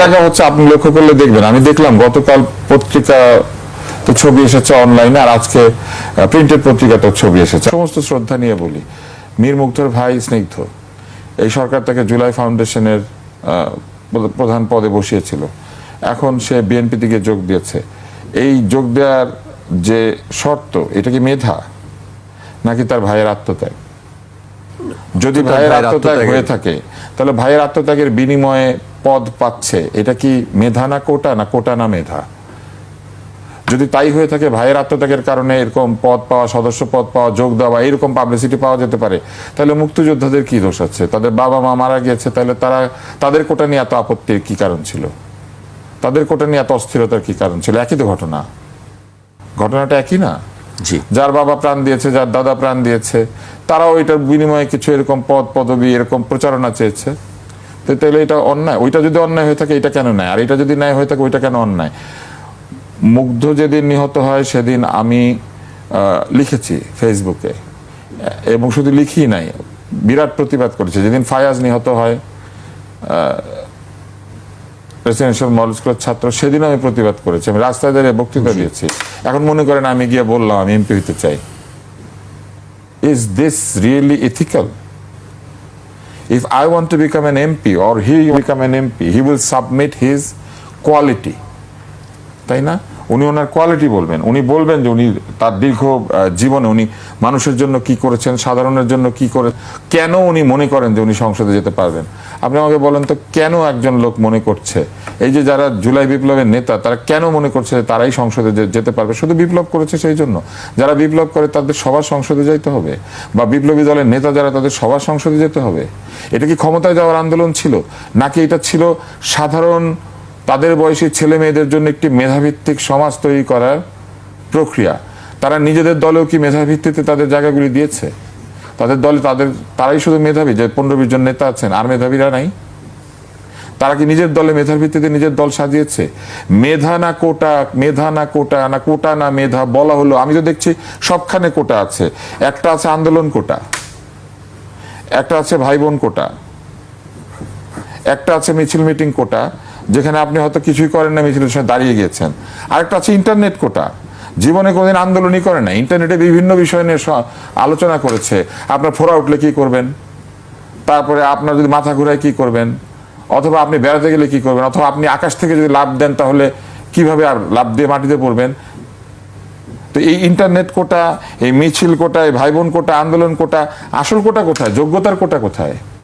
টাকা হচ্ছে আপনি লক্ষ্য করলে দেখবেন, আমি দেখলাম গতকাল পত্রিকা তো ছবি এসেছে অনলাইনে আর আজকে প্রিন্টেড পত্রিকাতেও ছবি এসেছে। সমস্ত শ্রদ্ধা নিয়ে বলি, মীর মুগ্ধর ভাই স্নিগ্ধ। এই সরকার তাকে জুলাই ফাউন্ডেশনের প্রধান পদে বসিয়েছিল। এখন সে বিএনপি থেকে যোগ দিয়েছে। এই যোগ দেওয়ার যে শর্ত, এটা কি মেধা? নাকি তার ভাইয়ের আত্মত্যাগ? যদি ভাইয়ের আত্মত্যাগ হয়ে থাকে তাহলে ভাইয়ের আত্মত্যাগের বিনিময়ে পদ পাচ্ছে। এটা কি মেধা না কোটা না কোটা না মেধা? যদি তাই হয়ে থাকে ভাইয়ের আত্মত্যাগের কারণে এরকম পদ পাওয়া সদস্য পদ পাওয়া যোগ দেওয়া এরকম পাবলিসিটি পাওয়া যেতে পারে তাহলে মুক্তিযোদ্ধাদের কি দোষ আছে? তাদের বাবা মা মারা গিয়েছে তাহলে তারা তাদের কোটা নিয়ে এত আপত্তির কি কারণ ছিল? তাদের কোটা নিয়ে এত অস্থিরতার কি কারণ ছিল? একই তো ঘটনা। ঘটনাটা একই না? যার বাবা প্রাণ দিয়েছে, যার দাদা প্রাণ দিয়েছে, তারাও এটার বিনিময়ে কিছু এরকম পদ, পদবি, এরকম প্রচারণা চেয়েছে। তো তাহলে এটা অন্যায়? ওইটা যদি অন্যায় হয়ে থাকে, এটা কেন নেয়? আর এটা যদি ন্যায় হয়ে থাকে, ওইটা কেন অন্যায়? মুগ্ধ যেদিন নিহত হয়, সেদিন আমি লিখেছি ফেসবুকে। এবং শুধু লিখি নাই, বিরাট প্রতিবাদ করেছে। যেদিন ফায়াজ নিহত হয় প্রেসিডেন্সিয়াল মডেল স্কুলের ছাত্র সেদিন আমি প্রতিবাদ করেছি আমি রাস্তায় দাঁড়িয়ে বক্তৃতা দিয়েছি। এখন মনে করেন আমি গিয়ে বললাম আমি এমপি হইতে চাই। Is this really ethical if I want to become an MP or he become an MP he will submit his quality তাই না? উনি ওনার কোয়ালিটি বলবেন। উনি বলবেন যে উনি তার দীর্ঘ জীবনে উনি মানুষের জন্য কি করেছেন, সাধারণের জন্য কি করে, কেন উনি মনে করেন যে উনি সংসদে যেতে পারবেন? আপনি আমাকে বলেন তো, কেন একজন লোক মনে করছে? এই যে যারা জুলাই বিপ্লবের নেতা, তারা কেন মনে করছে যে তারাই সংসদে যেতে পারবে? শুধু বিপ্লব করেছে সেই জন্য। যারা বিপ্লব করে তাদের সবার সংসদে যাইতে হবে। বা বিপ্লবী দলের নেতা যারা, তাদের সবার সংসদে যেতে হবে। এটা কি ক্ষমতায় যাওয়ার আন্দোলন ছিল? নাকি এটা ছিল সাধারণ তাদের বয়সী ছেলে মেয়েদের জন্য একটি মেধাভিত্তিক সমাজ তৈরি করার প্রক্রিয়া। তারা নিজেদের দলেও কি মেধাভিত্তিতে তাদের জায়গাগুলি দিয়েছে? তাদের দলে তাদের, তারাই শুধু মেধাবী? যে পনেরো বিশ জন নেতা আছেন, আর মেধাবীরা নাই? তারা কি নিজের দলে মেধার ভিত্তিতে নিজের দল সাজিয়েছে? মেধা না কোটা, মেধা না কোটা না কোটা না মেধা, বলা হলো, আমি তো দেখছি সবখানে কোটা আছে। একটা আছে আন্দোলন কোটা, একটা আছে ভাই বোন কোটা, একটা আছে মিছিল মিটিং কোটা যেখানে আপনি হয়তো কিছুই করেন না মিছিলের সময় দাঁড়িয়ে গিয়েছেন। আরেকটা আছে ইন্টারনেট কোটা। জীবনে কোনোদিন আন্দোলনই করে না ইন্টারনেটে বিভিন্ন বিষয় নিয়ে আলোচনা করেছে। আপনার ফোরা উঠলে কি করবেন? তারপরে আপনার যদি মাথা ঘুরায় কি করবেন? অথবা আপনি বেড়াতে গেলে কি করবেন? অথবা আপনি আকাশ থেকে যদি লাভ দেন, তাহলে কীভাবে আর লাভ দিয়ে মাটিতে পড়বেন? তো এই ইন্টারনেট কোটা, এই মিছিল কোটা, এই ভাই বোন কোটা, আন্দোলন কোটা, আসল কোটা কোথায়? যোগ্যতার কোটা কোথায়?